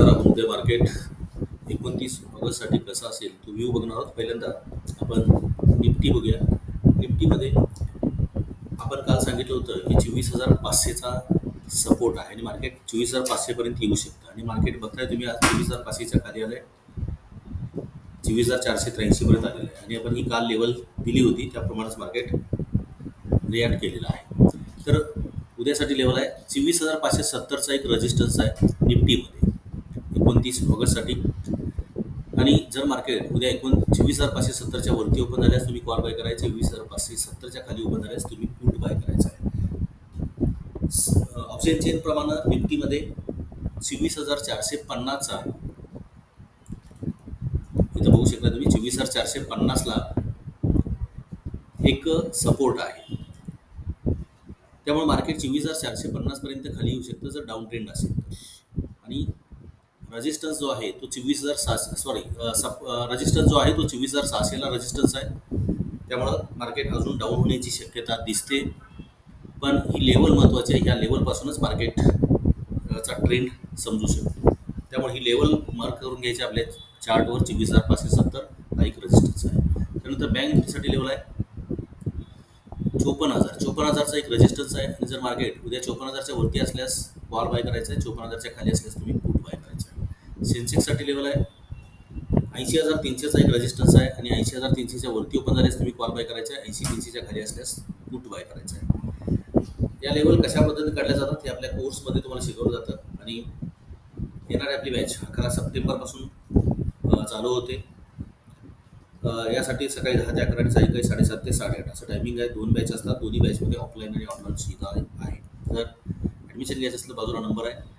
नमस्कार आपण मार्केट. एकोणतीस ऑगस्टसाठी कसा असेल तो व्ह्यू बघणार आहोत. पहिल्यांदा आपण निफ्टी बघूया. निफ्टीमध्ये आपण काल सांगितलं होतं की चोवीस हजार पाचशेचा सपोर्ट आहे आणि मार्केट चोवीस हजार पाचशेपर्यंत येऊ शकतं. आणि मार्केट बघताय तुम्ही आज चोवीस हजार पाचशेच्या खाली आलं आहे चोवीस हजार चारशे त्र्याऐंशीपर्यंत आलेलं आहे. आणि आपण ही काल लेवल दिली होती त्याप्रमाणेच मार्केट रिॲक्ट केलेलं आहे. तर उद्यासाठी लेवल आहे. चोवीस हजार पाचशे सत्तरचा एक रजिस्टन्स आहे निफ्टीमध्ये. एकोणतीस ऑगस्टसाठी. आणि जर मार्केट उद्या एकूण चोवीस हजार पाचशे सत्तरच्या वरती ओपन झाल्यास तुम्ही कॉल बाय करायचे वीस हजार पाचशे सत्तरच्या खाली ओपन झाल्यास तुम्ही पुट बाय करायचं आहे. ऑप्शन चेन प्रमाणे निफ्टीमध्ये चोवीस हजार चारशे पन्नासचा इथं बघू शकता तुम्ही चोवीस हजार चारशे पन्नासला एक सपोर्ट आहे. त्यामुळे मार्केट चोवीस हजार चारशे पन्नासपर्यंत खाली येऊ शकतं जर डाऊन ट्रेंड असेल आणि रजिस्टन्स जो आहे तो चोवीस हजार सहाशे सॉरी रजिस्टन्स जो आहे तो चोवीस हजार सहाशेला रजिस्टन्स आहे. त्यामुळं मार्केट अजून डाऊन होण्याची शक्यता दिसते. पण ही लेवल महत्त्वाची आहे. ह्या लेवलपासूनच मार्केट चा ट्रेंड समजू शकतो. त्यामुळे ही लेवल मार्क करून घ्यायची आपल्या चार्टवर चोवीस हजार पाचशे सत्तर हा एक रजिस्टन्स आहे. त्यानंतर बँक निफ्टीसाठी लेवल आहे. चोपन्न हजार. चोपन्न हजारचा एक रजिस्टन्स आहे. आणि जर मार्केट उद्या चोपन्न हजारच्या वरती असल्यास वॉल बाय करायचा आहे. चोपन्न हजारच्या खाली असल्यास तुम्ही पुट बाय करायचा आहे सेन्सेक्ससाठी लेवल आहे. ऐंशी हजार तीनशेचा एक रजिस्टन्स आहे आणि ऐंशी हजार तीनशेच्या वरती ओपन झाल्यास तुम्ही कॉल बाय करायचा आहे. ऐंशी तीनशेच्या खाली असल्यास पुट बाय करायचा आहे. या लेवल कशा पद्धतीने काढल्या जातात हे आपल्या कोर्समध्ये तुम्हाला शिकवलं जातं. आणि येणारी आपली बॅच अकरा सप्टेंबरपासून चालू होते. यासाठी सकाळी दहा ते अकरा आणि सायंकाळी साडेसात ते साडेआठ असं टायमिंग आहे. दोन बॅच असतात. दोन्ही बॅचमध्ये ऑफलाईन आणि ऑनलाईन सुविधा आहे. तर ॲडमिशन घ्यायचं असलं बाजूला नंबर आहे.